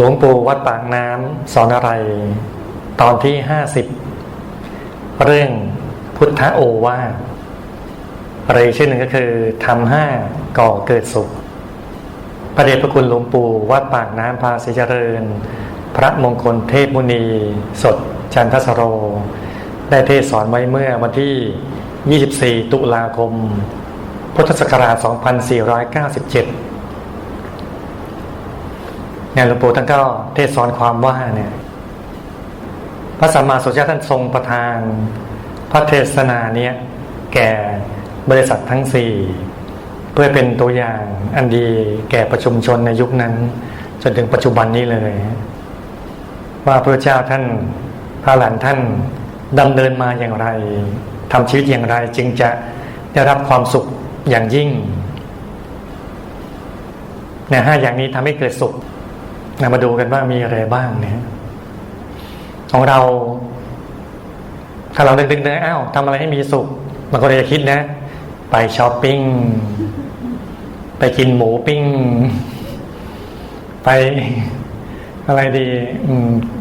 หลวงปู่วัดปากน้ำสอนอะไร ตอนที่ห้าสิบเรื่องพุทธโอวาทอะไรชื่อหนึ่งก็คือทำห้าก่อเกิดสุขพระเดชพระคุณหลวงปู่วัดปากน้ำพาสิเจริญ พระมงคลเทพมุนี สดจันทสโร ได้เทศสอนไว้เมื่อวันที่ 24 ตุลาคม พุทธศักราช 2497 เนี่ยหลวงปู่ท่านก็เทศสอนความว่าเนี่ยพระสัมมาสัมพุทธเจ้าท่านทรงประทานพระเทศนาเนี้ยแก่บริษัททั้งสี่เพื่อเป็นตัวอย่างอันดีแก่ประชุมชนในยุคนั้น จนถึงปัจจุบันนี้เลย ว่าพระเจ้าท่านพระหลานท่านดำเนินมาอย่างไรทำชีวิตอย่างไรจึงจะได้รับความสุขอย่างยิ่งเนี่ยห้าอย่างนี้ทำให้เกิดสุข นะมาดูกันว่ามีอะไรบ้างเนี่ยของเรา ถ้าเราดึงๆเลยอ้าวทำอะไรให้มีสุขมันก็เลยจะคิดนะ ไปช้อปปิ้ง ไปกินหมูปิ้ง ไปอะไรดี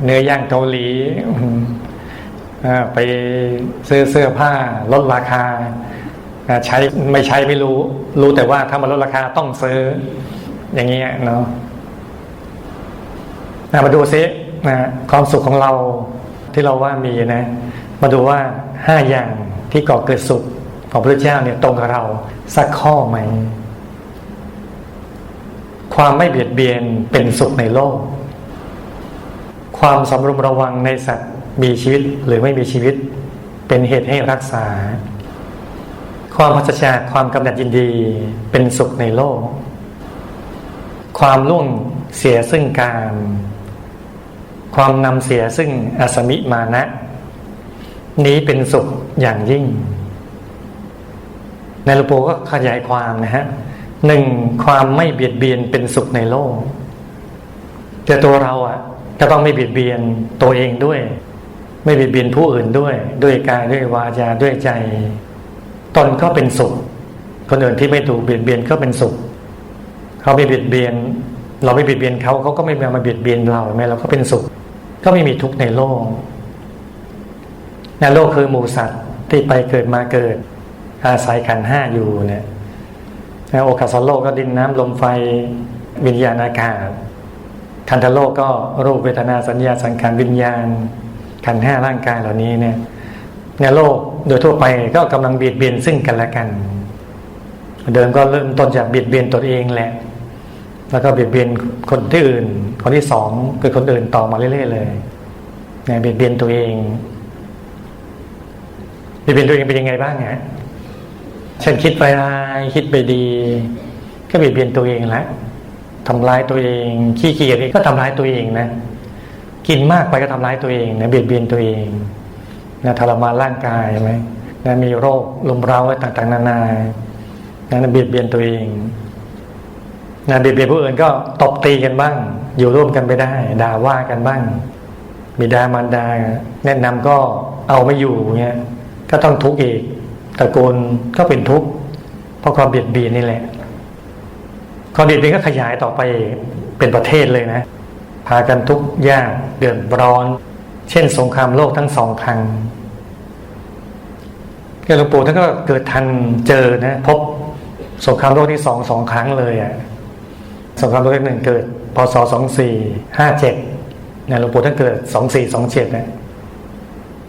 เนื้อย่างเกาหลีไปซื้อเสื้อผ้า ลดราคาอ่าใช้ไม่ใช้ไม่รู้ รู้แต่ว่าถ้ามันลดราคาต้องซื้อ อย่างเงี้ยเนาะ อะมาดูซินะความสุขของเราที่เราว่ามีนะ มาดูว่าห้าอย่างที่ก่อเกิดสุขของพระเจ้าเนี่ยตรงกับเราสักข้อไหม ความไม่เบียดเบียนเป็นสุขในโลก ความสำรวมระวังในสัตว์มีชีวิตหรือไม่มีชีวิต เป็นเหตุให้รักษา ความพัฒจาความกำหนัดยินดีเป็นสุขในโลก ความล่วงเสียซึ่งการ ความนำเสียซึ่งอสมิมานะ นี้เป็นสุขอย่างยิ่ง ในหลวงปู่ก็ขยายความนะฮะหนึ่งความไม่เบียดเบียนเป็นสุขในโลก แต่ตัวเราอะก็ต้องไม่เบียดเบียนตัวเองด้วย ไม่เบียดเบียนผู้อื่นด้วย ด้วยกายด้วยวาจาด้วยใจ ตนก็เป็นสุข คนอื่นที่ไม่ถูกเบียดเบียนก็เป็นสุข เขาไม่เบียดเบียน เราไม่เบียดเบียนเขาเขาก็ไม่มาเบียดเบียนเราแม้เราก็เป็นสุข ก็ไม่มีทุกข์ในโลกในโลกคือหมูสัตว์ที่ไปเกิดมาเกิด อาศัยขันห้าอยู่เนี่ยแล้วโอกาสโลกก็ดินน้ำลมไฟวิญญาณอากาศคันธโลกก็รูปเวทนาสัญญาสังขารวิญญาณ ขันห้าร่างกายเหล่านี้เนี่ยในโลกโดยทั่วไปก็กำลังเบียดเบียนซึ่งกันและกัน เดิมก็เริ่มต้นจากเบียดเบียนตัวเองแหละ แล้วก็เบียดเบียนคนที่อื่น คนที่สองคือคนอื่นต่อมาเรื่อยๆเลยเนี่ยเบียดเบียนตัวเองเบียดเบียนตัวเองเป็นยังไงบ้างฮะฉันคิดไปร้ายคิดไปดี ก็เบียดเบียนตัวเองแล้วทำร้ายตัวเอง ขี้เกียจก็ทำร้ายตัวเองนะ กินมากไปก็ทำร้ายตัวเองนะเบียดเบียนตัวเองนะทรมานร่างกายใช่ไหมนะมีโรคลมเร้าต่างๆ นานานะเบียดเบียนตัวเอง นะเบียดเบียนผู้อื่นก็ตบตีกันบ้าง อยู่ร่วมกันไปได้ ด่าว่ากันบ้าง บิดามารดา แนะนำก็เอาไม่อยู่เงี้ยก็ต้องทุกข์อีกตะโกนก็เป็นทุกข์เพราะความเบียดเบียนนี่แหละความเบียดเบียนก็ขยายต่อไปเป็นประเทศเลยนะ พากันทุกข์ยากเดือดร้อน เช่น สงครามโลกทั้งสองครั้งหลวงปู่ท่านก็เกิดทันเจอนะ พบสงครามโลกที่สองสองครั้งเลยอะ่ะ สงครามโลกที่หนึ่งเกิดพศสองสี่ห้าเจ็ดเนี่ยหลวงปู่ท่านเกิดสองสี่สองเจ็ดนะ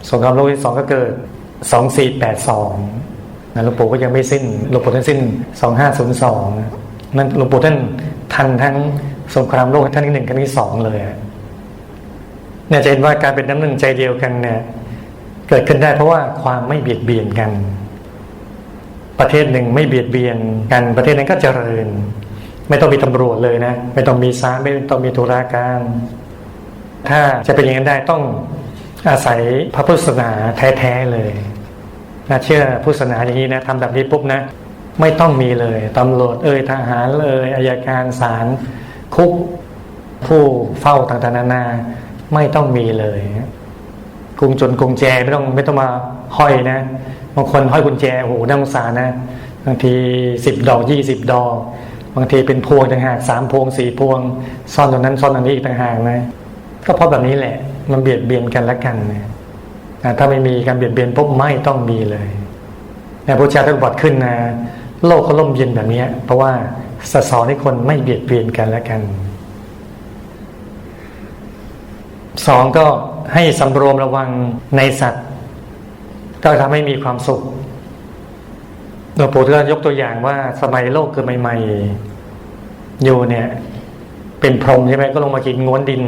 สงครามโลกที่สองก็เกิดสองสี่แปดสองนะหลวงปู่ก็ยังไม่สิ้นหลวงปู่ท่านสิ้นสองห้าศูนย์สองนั่นหลวงปู่ท่านทันทั้งสงครามโลกท่านที่หนึ่งครั้งที่สองเลยเนี่ยจะเห็นว่าการเป็นน้ำหนึ่งใจเดียวกันเนี่ยเกิดขึ้นได้เพราะว่าความไม่เบียดเบียนกัน ประเทศหนึ่งไม่เบียดเบียนกันประเทศนั้นก็เจริญ ไม่ต้องมีตำรวจเลยนะ ไม่ต้องมีศาลไม่ต้องมีตุลาการ ถ้าจะเป็นอย่างนั้นได้ต้องอาศัยพระพุทธศาสนาแท้ๆเลยนะเชื่อพุทธศาสนาอย่างนี้นะทำแบบนี้ปุ๊บนะ ไม่ต้องมีเลยตำรวจเอ่ยทหารเลยอายการศาลคุกผู้เฝ้าต่างๆนานา ไม่ต้องมีเลยกุงจนกุงแจไม่ต้องไม่ต้องมาห้อยนะบางคนห้อยกุญแจโอ้โหน่าสงสารนะบางทีสิบดอกยี่สิบดอก บางทีเป็นพวงต่างหากสามพวงสี่พวง ซ่อนตรงนั้นซ่อนตรงนี้อีกต่างหากนะก็เพราะแบบนี้แหละ มันเบียดเบียนกันและกันนะถ้าไม่มีการเบียดเบียนปุ๊บไม่ต้องมีเลยนะพระเจ้าท่านบอกขึ้นนะโลกเขาล่มเย็นแบบนี้เพราะว่าสอนให้คนไม่เบียดเบียนกันและกันสองก็ให้สำรวมระวังในสัตว์ ก็ทำให้มีความสุข หลวงปู่ท่านยกตัวอย่างว่าสมัยโลกเกิดใหม่ๆอยู่เนี่ย เป็นพรหมใช่ไหมก็ลงมากินง้วนดิน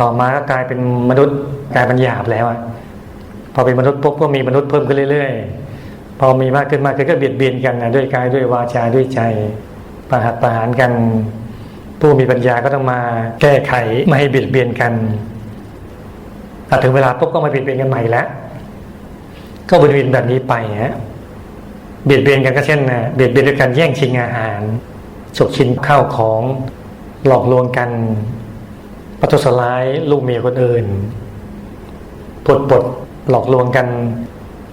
ต่อมาก็กลายเป็นมนุษย์กลายเป็นหยาบแล้วอะพอเป็นมนุษย์ปุ๊บก็มีมนุษย์เพิ่มขึ้นเรื่อยๆ พอมีมากขึ้นมากขึ้นก็เบียดเบียนกันนะด้วยกายด้วยวาจาด้วยใจประหัตประหารกัน ผู้มีปัญญาก็ต้องมาแก้ไขไม่ให้เบียดเบียนกันแต่ถึงเวลาปุ๊บก็มาเบียดเบียนกันใหม่แล้วก็วนเวียนแบบนี้ไปฮะ เบียดเบียนกันก็เช่นนะเบียดเบียนด้วยการแย่งชิงอาหารฉกชิงข้าวของหลอกลวงกันประทุษร้ายลูกเมียคนอื่นปลดปลดหลอกลวงกัน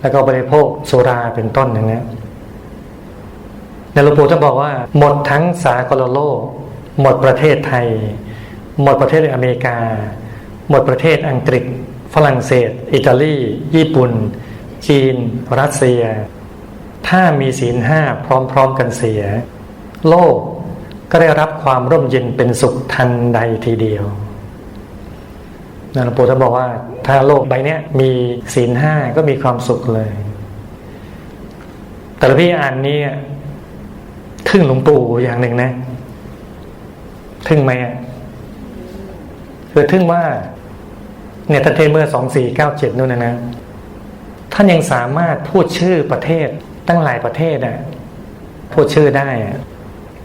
แล้วก็บริโภคสุราเป็นต้นอย่างนี้ในหลวงปู่ท่านบอกว่า หมดทั้งสากลโลก หมดประเทศไทย หมดประเทศอเมริกา หมดประเทศอังกฤษ ฝรั่งเศส อิตาลี ญี่ปุ่น จีน รัสเซีย ถ้ามีศีลห้าพร้อมๆกันเสีย โลกก็ได้รับความร่มเย็นเป็นสุขทันใดทีเดียวนะหลวงปู่ท่านบอกว่า ถ้าโลกใบเนี้ยมีศีลห้าก็มีความสุขเลย แต่ละพี่อ่านนี้ทึ่งหลวงปู่อย่างหนึ่งนะ ทึ่งไหมอะคือทึ่งว่า เนี่ยท่านเทเมื่อสองสี่เก้าเจ็ดนู่นนะนะท่านยังสามารถพูดชื่อประเทศ ตั้งหลายประเทศอะพูดชื่อได้อะ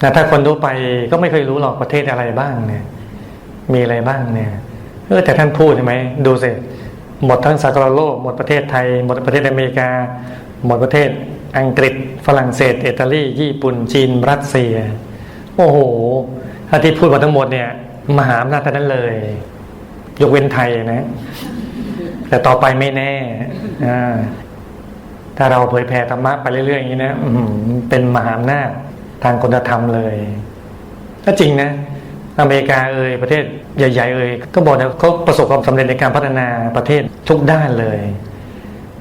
นะถ้าคนทั่วไปก็ไม่เคยรู้หรอกประเทศอะไรบ้างเนี่ย มีอะไรบ้างเนี่ยเออแต่ท่านพูดใช่ไหมดูสิหมดทั้งสากลโลกหมดประเทศไทย หมดประเทศอเมริกา หมดประเทศอังกฤษ ฝรั่งเศสอิตาลีญี่ปุ่น จีน รัสเซีย โอ้โหถ้าที่พูดมาทั้งหมดเนี่ย มหาอำนาจทั้งนั้นเลย ยกเว้นไทยนะ แต่ต่อไปไม่แน่อ่า ถ้าเราเผยแผ่ธรรมะไปเรื่อยๆอย่างนี้นะเป็นมหาอำนาจทางคุณธรรมเลยถ้าจริงนะ อเมริกาเอ่ยประเทศใหญ่ ๆ เอ่ยก็บอกนะเขาประสบความสำเร็จในการพัฒนาประเทศทุกด้านเลย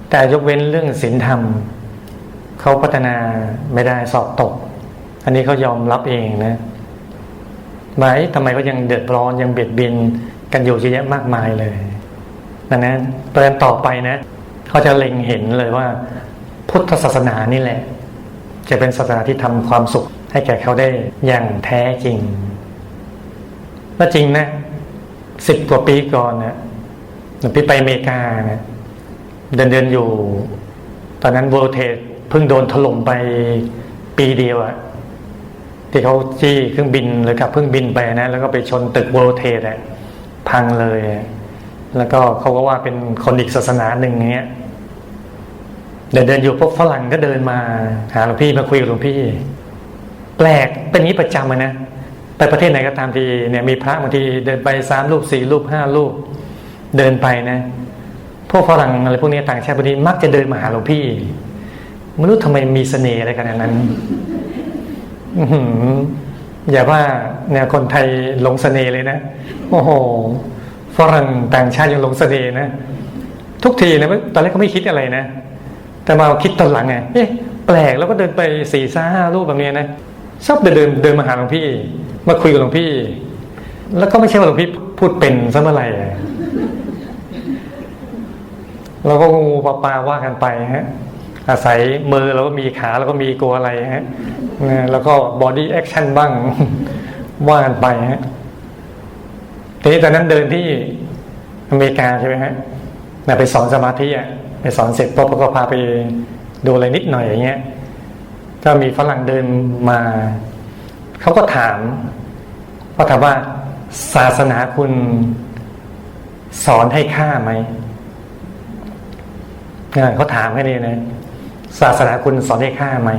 แต่ยกเว้นเรื่องศีลธรรมเขาพัฒนาไม่ได้สอบตก อันนี้เขายอมรับเองนะหมายทำไมเขายังเดือดร้อนยังเบียดเบียนกันอยู่เยอะแยะมากมายเลยดังนั้นประเด็นต่อไปนะ เขาจะเล็งเห็นเลยว่า พุทธศาสนานี่แหละ จะเป็นศาสนาที่ทำความสุข ให้แก่เขาได้อย่างแท้จริงและจริงนะสิบกว่าปีก่อนนะหนูพี่ไปอเมริกานะเดินเดินอยู่ ตอนนั้นโวลเทจเพิ่งโดนถล่มไปปีเดียวอะที่เขาจี้เครื่องบินหรือกับเครื่องบินไปนะ แล้วก็ไปชนตึกโวลเทจอะพังเลย แล้วก็เขาก็ว่าเป็นคนอีกศาสนาหนึ่งเงี้ย เดินเดินอยู่พวกฝรั่งก็เดินมาหาหลวงพี่มาคุยกับหลวงพี่ แปลกเป็นนี้ประจำเลยนะไปประเทศไหนก็ตามทีเนี่ยมีพระบางทีเดินไปสามรูปสี่รูปห้ารูปเดินไปนะพวกฝรั่งอะไรพวกนี้ต่างชาติพวกนี้มักจะเดินมาหาหลวงพี่ไม่รู้ทำไมมีเสน่ห์อะไรขนาดนั้นอื้อหืออย่าว่าเนี่ยคนไทยหลงเสน่ห์เลยนะโอ้โหฝรั่งต่างชาติยังหลงเสน่ห์นะทุกทีนะตอนแรกก็ไม่คิดอะไรนะ แต่มาคิดตอนหลังไงเอ๊ะแปลกแล้วก็เดินไปสี่ซ่าห้ารูปแบบนี้นะชอบเดินเดินเดินมาหาหลวงพี่ มาคุยกับหลวงพี่ แล้วก็ไม่ใช่ว่าหลวงพี่พูดเป็นซะเมื่อไหร่เราก็งูปลาปลาว่ากันไปฮะอาศัยมือเราก็มีขาเราก็มีกลัวอะไรฮะแล้วก็บอดี้แอคชั่นบ้างว่ากันไปฮะทีนี้ตอนนั้นเดินที่อเมริกาใช่ไหมฮะนะไปสอนสมาธิอะ ไปสอนเสร็จปุ๊บก็พาไปดูอะไรนิดหน่อยอย่างเงี้ยก็มีฝรั่งเดินมาเขาก็ถามเขาถามว่าศาสนาคุณสอนให้ฆ่าไหมเขาถามแค่นี้นะศาสนาคุณสอนให้ฆ่าไหม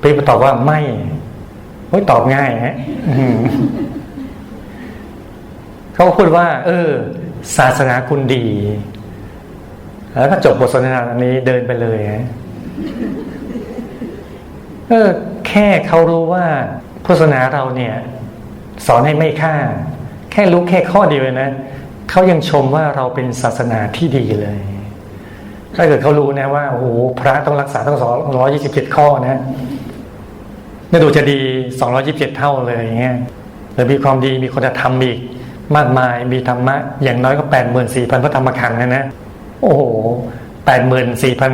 พี่ตอบว่าไม่โอ้ยตอบง่ายฮะเขาพูดว่า เออ ศาสนาคุณดี แล้วก็จบบทสนทนานี้เดินไปเลยฮะเออแค่เขารู้ว่าพุทธศาเราเนี่ย สอนให้ไม่ฆ่า แค่รู้แค่ข้อเดียวนะเขายังชมว่าเราเป็นศาสนาที่ดีเลย ถ้าเกิดเขารู้นะว่าโอ้โหพระต้องรักษาต้องสองร้อยี่สิบเจ็ดข้อนะนี่ดูจะดีสองร้อยิบเจ็ดเท่าเลยอย่างเงี้ยหรือมีความดีมีคนธรรมอีกมากมายมีธรรมะอย่างน้อยก็แปดหมื่นสี่พันพระธรรมขันธ์นะนะ โอ้โหแปดหมื่นสี่พัน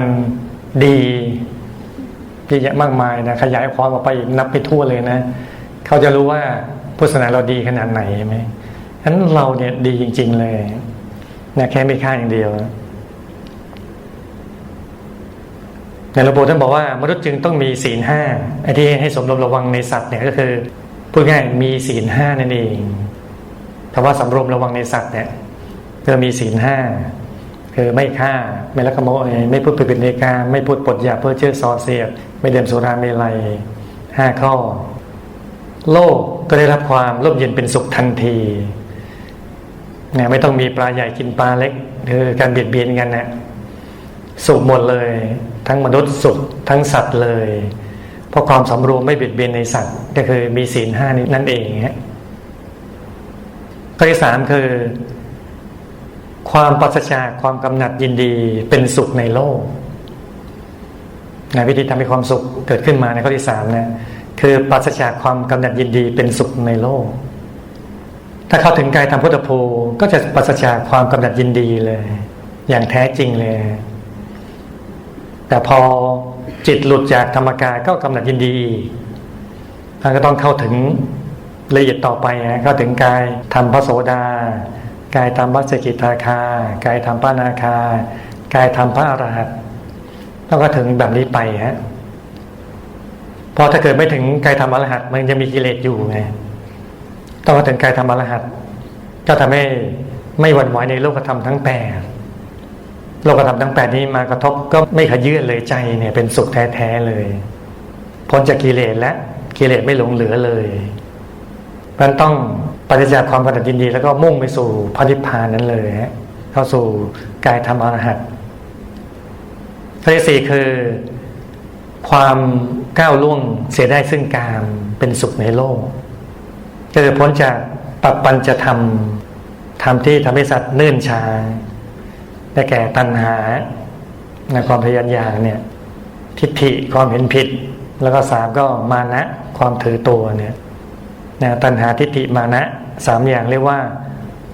ดีเยอะแยะมากมายนะขยายความออกไปอีกนับไปทั่วเลยนะ เขาจะรู้ว่าพุทธศาสนาเราดีขนาดไหนใช่ไหมฉะนั้นเราเนี่ยดีจริง ๆ เลยนะแค่ไม่ฆ่าอย่างเดียวในหลวงปู่ท่านบอกว่ามนุษย์จึงต้องมีศีลห้าไอ้ที่ให้สมรวมระวังในสัตว์เนี่ยก็คือพูดง่ายมีศีลห้านั่นเองคำว่าสำรวมระวังในสัตว์เนี่ยคือมีศีลห้า คือไม่ฆ่าไม่ลักขโมยไม่พูดผิดเป็นในการไม่พูดปดหยาเพื่อเชื่อซอเสียด ไม่เดิมสุราเมลัยห้าข้อ โลกก็ได้รับความร่มเย็นเป็นสุขทันทีเนี่ยไม่ต้องมีปลาใหญ่กินปลาเล็กคือการเบียดเบียนกันนะสุขหมดเลย ทั้งมนุษย์สุขทั้งสัตว์เลย เพราะความสำรวมไม่เบียดเบียนในสัตว์ ก็คือมีศีลห้านี้นั่นเองฮะข้อที่สามคือ ความปราศจากความกำหนัดยินดีเป็นสุขในโลกนะวิธีทำให้ความสุขเกิดขึ้นมาในข้อที่สามนะคือปราศจากความกำหนัดยินดีเป็นสุขในโลก ถ้าเข้าถึงกายธรรมพุทธภูก็จะปราศจากความกำหนัดยินดีเลย อย่างแท้จริงเลย แต่พอจิตหลุดจากธรรมกายก็กำหนัดยินดีท่านก็ต้องเข้าถึงละเอียดต่อไปนะเข้าถึงกายธรรมพระโสดา กายธรรมพระสกิทาคา กายธรรมพระนาคา กายธรรมพระอรหันต์ต้องก็ถึงแบบนี้ไปฮะพอถ้าเกิดไม่ถึงกายธรรมอรหัตมันจะมีกิเลสอยู่ไงต้องมาถึงกายธรรมอรหัตก็ทำให้ไม่หวั่นไหวในโลกธรรมทั้งแปดโลกธรรมทั้งแปดนี้มากระทบก็ไม่ขยื่นเลยใจเนี่ย เป็นสุขแท้ๆเลยพ้นจากกิเลสและกิเลสไม่หลงเหลือเลยมันต้อง ปฏิจจาความกตัญญินดี แล้วก็มุ่งไปสู่พระนิพพานนั้นเลยฮะเข้าสู่กายธรรมอรหัตข้อที่สี่คือ ความก้าวล่วงเสียได้ซึ่งการเป็นสุขในโลกก็คือพ้นจากปัปปัญจะทำทำที่ทำให้สัตว์เนื่นช้าได้แก่ตัณหาในความพยายามเนี่ยทิฏฐิความเห็นผิด แล้วก็สามก็มานะความถือตัวเนี่ย นะตัณหาทิฏฐิมานะสามอย่างเรียกว่า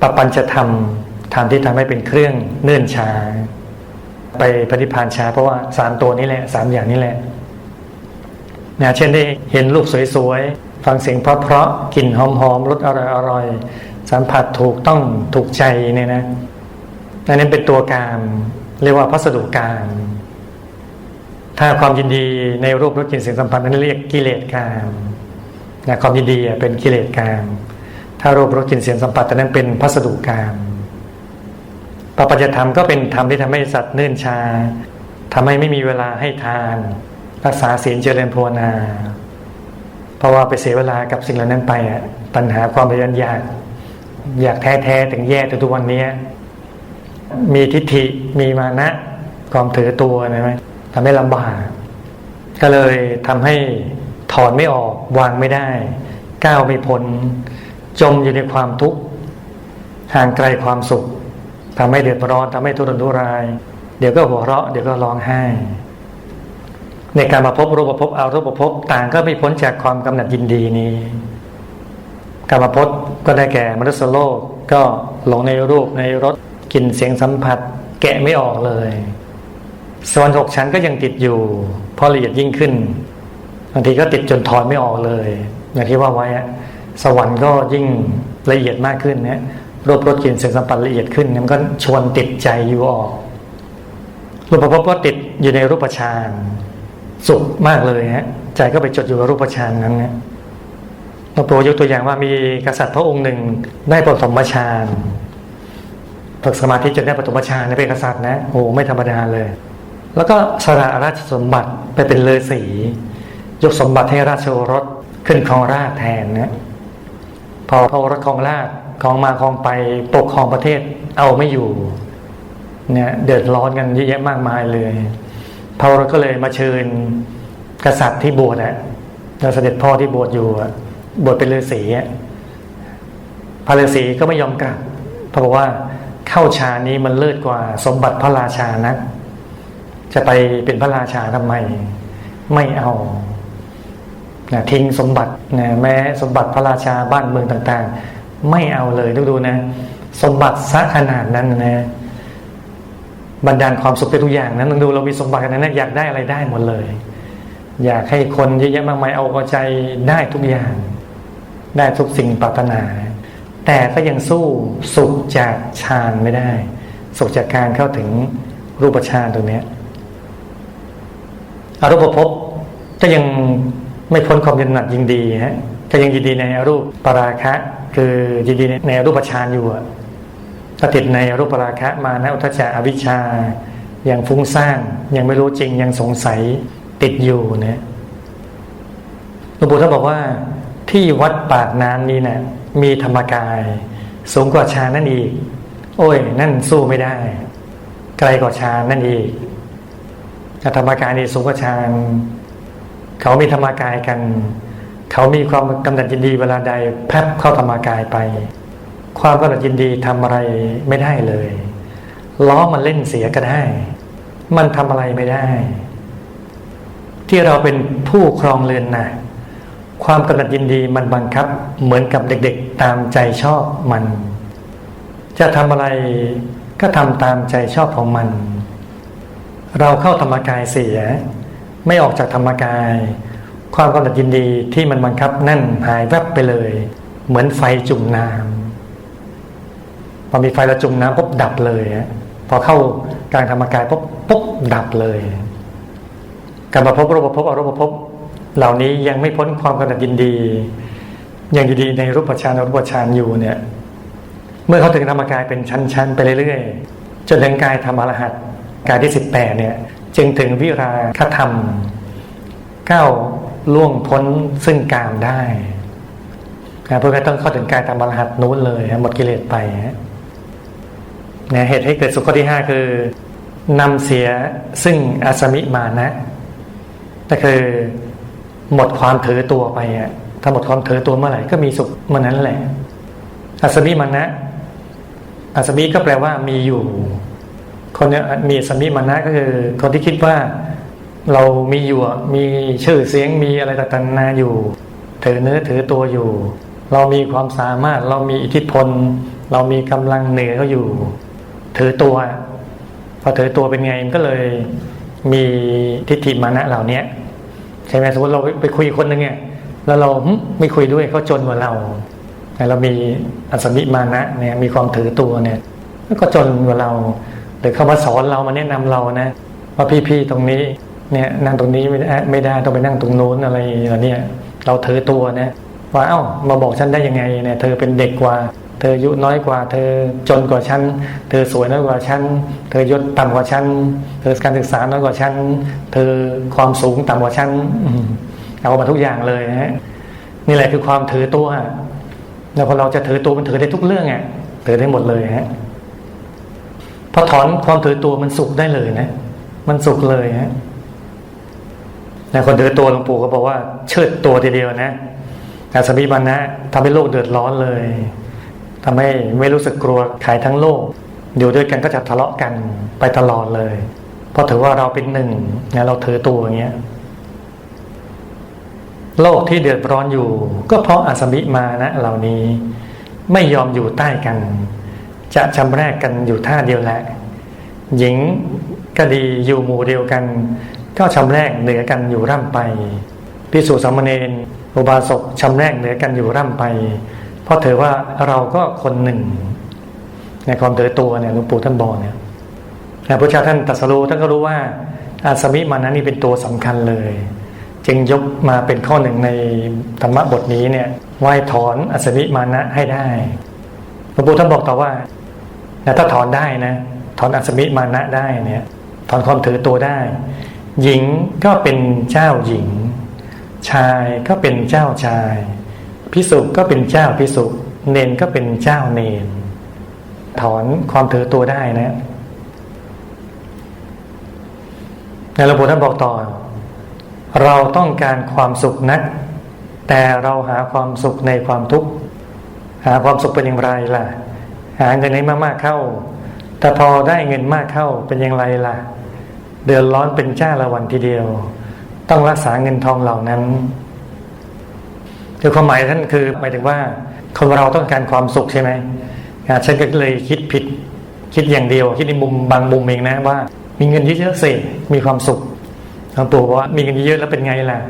ปปัญจะทำทำที่ทำให้เป็นเครื่องเนื่นช้าไปปฏิพานช้าเพราะว่าสามตัวนี้แหละสามอย่างนี้แหละนะเช่นได้เห็นรูปสวยๆ ฟังเสียงเพราะๆกลิ่นหอมๆรสอร่อยๆ สัมผัสถูกต้องถูกใจเนี่ยนะอันนี้เป็นตัวการเรียกว่าพัสดุการ ถ้าความยินดีในรูปรสกลิ่นเสียงสัมผัสนั้นเรียกกิเลสการ นะความยินดีเป็นกิเลสการถ้ารูปรสกลิ่นเสียงสัมผัสนั้นเป็นพัสดุการปปัญญธรรมก็เป็นธรรมที่ทำให้สัตว์เนื่นชาทำให้ไม่มีเวลาให้ทาน รักษาศีลเจริญภาวนา เพราะว่าไปเสียเวลากับสิ่งเหล่านั้นไปอะปัญหาความพยายามอยากแท้ๆถึงแย่ถึงทุกวันนี้มีทิฏฐิมีมานะความถือตัวนะไหมทำให้ลำบากก็เลยทำให้ ถอนไม่ออก วางไม่ได้ ก้าวไม่พ้นจมอยู่ในความทุกข์ห่างไกลความสุขทำให้เดือดร้อนทำให้ทุรนทุราย เดี๋ยวก็หัวเราะ เดี๋ยวก็ร้องไห้ ในการมาพบรูปภพเอารูปภพต่างก็ไม่พ้นจากความกำหนัดยินดีนี้การมาพบก็ได้แก่มนุษยโลกก็หลงในรูปในรสกลิ่นเสียงสัมผัส แกะไม่ออกเลยสวรรค์หกชั้นก็ยังติดอยู่พราะละเอียดยิ่งขึ้น บางทีก็ติดจนถอนไม่ออกเลย อย่างที่ว่าไว้สวรรค์ก็ยิ่งละเอียดมากขึ้นเนะรูปรสกลิ่นเสียงสัมผัสละเอียดขึ้นมันก็ชวนติดใจอยู่ออกรูปภพก็ติดอยู่ในรูปฌานสุขมากเลยฮะใจก็ไปจดอยู่กับรูปฌานนั้นนะหลวงปู่ยกตัวอย่างว่ามีกษัตริย์พระองค์หนึ่งได้ปฐมฌานฝึกสมาธิจนได้ปฐมฌานเป็นกษัตริย์นะโอ้ไม่ธรรมดาเลย แล้วก็สละราชสมบัติไปเป็นเลสี ยกสมบัติให้ราชโอรสขึ้นครองราชแทนนะพอพระโอรสครองราชของมาครองไปปกครองประเทศเอาไม่อยู่เนี่ยเดือดร้อนกันเยอะแยะมากมายเลยพระโอรสก็เลยมาเชิญกษัตริย์ที่บวชนะแล้วเสด็จพ่อที่บวชอยู่บวชเป็นฤาษีพระฤาษีก็ไม่ยอมกลับเพราะบอกว่าเข้าฌานี้มันเลิศกว่า สมบัติพระราชานักจะไปเป็นพระราชาทำไม ไม่เอา นะทิ้งสมบัตินะแม้สมบัติพระราชาบ้านเมืองต่างๆ ไม่เอาเลยดูดูนะ สมบัติซะขนาดนั้นนะบรรดาลความสุขไปทุกอย่างนะั้นดูเรามีสมบัติขนาดนั้นอยากได้อะไรได้หมดเลย อยากให้คนเยอะแยะมากมายเอาใจได้ทุกอย่าง ได้ทุกสิ่งปรารถนา แต่ก็ยังสู้สุขจากฌานไม่ได้ สุขจากการเข้าถึงรูปฌานตรงนี้อรูปภพก็ยัง ไม่พ้นความยินหนักยินดีฮะก็ยังยินดีในอรูปปราคะ คือยินดีในอรูปฌานอยู่อะถ้าติดในอรูปปราคะมานะอุทจจะอวิชชายังฟุ้งซ่านยังไม่รู้จริงยังสงสัยติดอยู่เนี่ยหลวงปู่ท่านบอกว่า ที่วัดปากน้ำนี้นะ่ะมีธรรมกาย สูงกว่าฌานนั่นอีก โอ้ย นั่นสู้ไม่ได้ ไกลกว่าฌานนั่นอีกธรรมกายนี่สูงกว่าฌาน เขามีธรรมกายกัน เขามีความกำหนัดยินดีเวลาใดแพบเข้าธรรมกายไป ความกำหนัดยินดีทำอะไรไม่ได้เลยล้อมันเล่นเสียก็ได้ มันทำอะไรไม่ได้ ที่เราเป็นผู้ครองเรือนนะความกำหนัดยินดีมันบังคับ เหมือนกับเด็กๆ ตามใจชอบมัน จะทำอะไรก็ทำตามใจชอบของมัน เราเข้าธรรมกายเสีย ไม่ออกจากธรรมกาย ความกำหนัดยินดีที่มันบังคับนั่นหายแวบไปเลย เหมือนไฟจุ่มน้ำพอมีไฟล้วจุ่มน้ำปุ๊บดับเลยพอเข้ากลางธรรมกายปุ๊บปุ๊บดับเลยการมาพบรูปภพอรูปภพเหล่านี้ยังไม่พ้นความกำหนัดยินดี ยังดีในรูปฌานอรูปฌานอยู่เนี่ย เมื่อเขาถึงธรรมกายเป็นชั้นๆไปเรื่อยๆจนถึงกายธรรมอรหัตกายที่สิบแปดเนี่ย จึงถึงวิราคธรรมก้าวล่วงพ้นซึ่งกามได้นะเพื่อต้องเข้าถึงกายธรรมอรหัตนู้นเลยหมดกิเลสไปฮะนะเหตุให้เกิดสุขข้อที่ห้าคือนำเสียซึ่งอาสมิมานะก็คือหมดความถือตัวไปอะถ้าหมดความถือตัวเมื่อไหร่ก็มีสุขเมื่อนั้นแหละอาสมิมานะอาสมิก็แปลว่ามีอยู่ คนเนี้ยมีอาสมิมานะก็คือคนที่คิดว่าเรามีอยู่มีชื่อเสียงมีอะไรต่างๆนาอยู่ ถือเนื้อถือตัวอยู่ เรามีความสามารถเรามีอิทธิพล เรามีกำลังเหนือเขาอยู่ ถือตัวพอถือตัวเป็นไงมันก็เลยมีทิฏฐิมานะเหล่านี้ใช่ไหมสมมติเราไปคุยคนหนึ่งเนี่ยแล้วเราไม่คุยด้วยเขาจนกว่าเราแต่เรามีอัศมิมานะเนี่ยมีความถือตัวเนี่ยก็จนกว่าเรา รือเขามาสอนเรามาแนะนำเรานะว่าพี่ๆตรงนี้เนี่ยนั่งตรงนี้ไม่ได้ไม่ได้ต้องไปนั่งตรงโน้นอะไรอะไรเนี่ยเราถือตัวนะว่าเอ้ามาบอกฉันได้ยังไงเนี่ยเธอเป็นเด็กกว่า เธออายุน้อยกว่า เธอจนกว่าฉันเธอสวยน้อยกว่าฉันเธอยศต่ำกว่าฉันเธอการศึกษาน้อยกว่าฉันเธอความสูงต่ำกว่าฉันเอามาทุกอย่างเลยนะฮะนี่แหละคือความถือตัวแล้วพอเราจะถือตัวมันถือได้ทุกเรื่องอะถือได้หมดเลยฮะ พอถอนความถือตัวมันสุขได้เลยนะ มันสุขเลยฮะแต่คนถือตัวหลวงปู่ก็บอกว่า เชิดตัวทีเดียวนะอาสมิบันนะทำให้โลกเดือดร้อนเลยทำให้ไม่รู้สึกกลัวขายทั้งโลกอยู่ด้วยกันก็จะทะเลาะกันไปตลอดเลย เพราะถือว่าเราเป็นหนึ่งนะเราถือตัวอย่างเงี้ยโลกที่เดือดร้อนอยู่ ก็เพราะอาสมิมานะ เหล่านี้ไม่ยอมอยู่ใต้กัน จะชำแรกกันอยู่ท่าเดียวแหละ หญิงก็ดีอยู่หมู่เดียวกัน ก็ชำแรกเหนือกันอยู่ร่ำไปพิสุสามเณรอุบาสกชำแรกเหนือกันอยู่ร่ำไป เพราะถือว่าเราก็คนหนึ่ง ในความถือตัวเนี่ยหลวงปู่ท่านบอกเนี่ยพระเจ้าท่านตรัสรู้ท่านก็รู้ว่าอาสมิมานะนี่เป็นตัวสำคัญเลย จึงยกมาเป็นข้อหนึ่งในธรรมบทนี้เนี่ยไหวถอนอาสมิมานะให้ได้หลวงปู่ท่านบอกต่อว่า ถ้าถอนได้นะ ถอนอาสมิมานะได้เนี่ยถอนความถือตัวได้ หญิงก็เป็นเจ้าหญิง ชายก็เป็นเจ้าชายพิสุก็เป็นเจ้าพิสุเนนก็เป็นเจ้าเนน ถอนความถือตัวได้นะในหลวงปู่ท่านบอกต่อ เราต้องการความสุขนัก แต่เราหาความสุขในความทุกข์ หาความสุขเป็นอย่างไรล่ะ หาเงินให้มากๆเข้า แต่พอได้เงินมากเข้าเป็นอย่างไรล่ะ เดือดร้อนเป็นจ้าละวันทีเดียว ต้องรักษาเงินทองเหล่านั้นคือความหมายท่านคือหมายถึงว่าคนเราต้องการความสุขใช่ไหมฉันก็เลยคิดผิดคิดอย่างเดียว คิดในมุมบางมุมเองนะว่า มีเงินเยอะๆสิมีความสุขหลวงปู่บอกว่ามีเงินเยอะแล้วเป็นไงล่ะ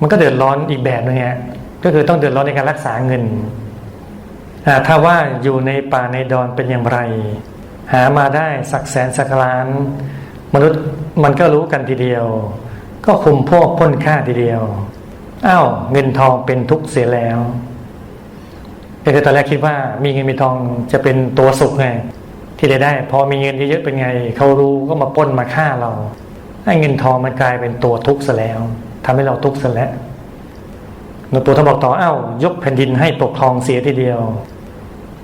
มันก็เดือดร้อนอีกแบบนึงฮะก็คือต้องเดือดร้อนในการรักษาเงิน ถ้าว่าอยู่ในป่าในดอนเป็นอย่างไร หามาได้สักแสนสักล้าน มนุษย์มันก็รู้กันทีเดียว ก็คุมพวกพ้นค่าทีเดียวอ้าวเงินทองเป็นทุกข์เสียแล้วก็คือตอนแรกคิดว่ามีเงินมีทองจะเป็นตัวสุขไงที่ได้ได้ พอมีเงินเยอะๆเป็นไงเขารู้ก็มาป้นมาฆ่าเราให้เงินทองมันกลายเป็นตัวทุกข์ซะแล้วทำให้เราทุกข์ซะแล้วหลวงปู่ท่านบอกต่ออ้าวยกแผ่นดินให้ปกครองเสียทีเดียว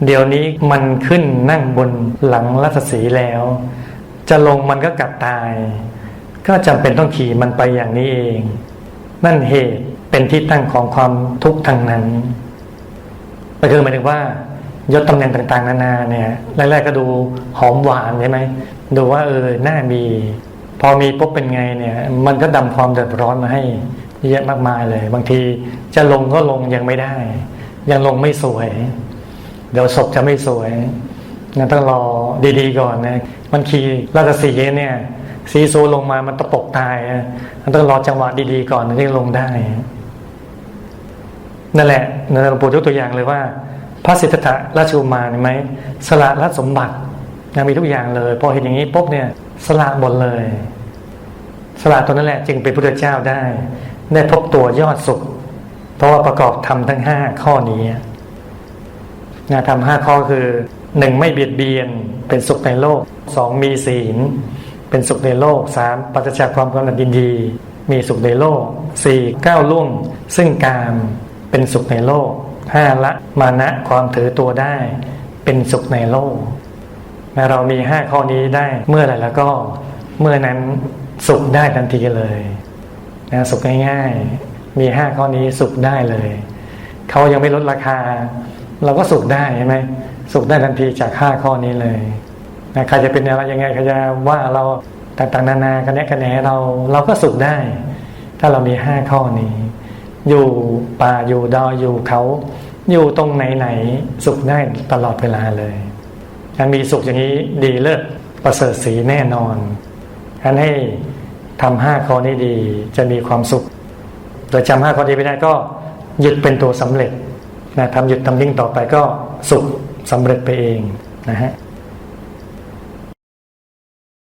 เดี๋ยวนี้มันขึ้นนั่งบนหลังรัศสีแล้ว จะลงมันก็กลับตาย ก็จำเป็นต้องขี่มันไปอย่างนี้เอง นั่นเหตุเป็นที่ตั้งของความทุกข์ทางนั้นก็คือหมายถึงว่ายศตำแหน่งต่างๆ นานาเนี่ยแรกๆก็ดูหอมหวานใช่ไหมดูว่าเออหน้ามี พอมีปุ๊บเป็นไงเนี่ย มันก็ดำความเดือดร้อนมาให้เยอะมากมายเลย บางทีจะลงก็ลงยังไม่ได้ ยังลงไม่สวย เดี๋ยวศพจะไม่สวยงั้นต้องรอดีๆก่อนนะมันขี่ราชสีเนี่ยซีซูลงมามันตะปกตายนะมันต้องรอจังหวะดีๆก่อนถึงจะลงได้ นั่นแหละนั่นหลวงปู่ยกตัวอย่างเลยว่า พระสิทธัตถะราชกุมารเห็นไหมสละรัสมบัตินะมีทุกอย่างเลย พอเห็นอย่างนี้ปุ๊บเนี่ย สละหมดเลย สละตัวนั้นแหละ จึงเป็นพระเจ้าได้ ได้พบตัวยอดสุข เพราะว่าประกอบทำทั้งห้าข้อนี้ งานทำห้าข้อคือหนึ่งไม่เบียดเบียนเป็นสุขในโลกสองมีศีล เป็นสุขในโลกสามปัจจากความกำหนัดยินดี มีสุขในโลกสี่ก้าวล่วง ซึ่งกามเป็นสุขในโลกห้าละมานะความถือตัวได้ เป็นสุขในโลกแม้เรามีห้าข้อนี้ได้เมื่อไหร่แล้วก็เมื่อนั้นสุขได้ทันทีเลยนะสุขง่ายๆ มีห้าข้อนี้สุขได้เลย เขายังไม่ลดราคา เราก็สุขได้ใช่ไหมสุขได้ทันทีจากห้าข้อนี้เลยนะใครจะเป็นอะไรยังไงใครจะว่าเราต่างๆนานากันแนกันแหนเราเราก็สุขได้ ถ้าเรามีห้าข้อนี้ อยู่ป่าอยู่ดอยอยู่เขา อยู่ตรงไหนๆสุขได้ตลอดเวลาเลยการมีสุขอย่างนี้ดีเลิศประเสริฐสีแน่นอนฉะนั้นให้ทำห้าข้อนี้ดีจะมีความสุขโดยจำห้าข้อนี้ไม่ได้ก็หยุดเป็นตัวสำเร็จ นะทำหยุดทำยิ่งต่อไปก็สุขสำเร็จไปเองนะฮะ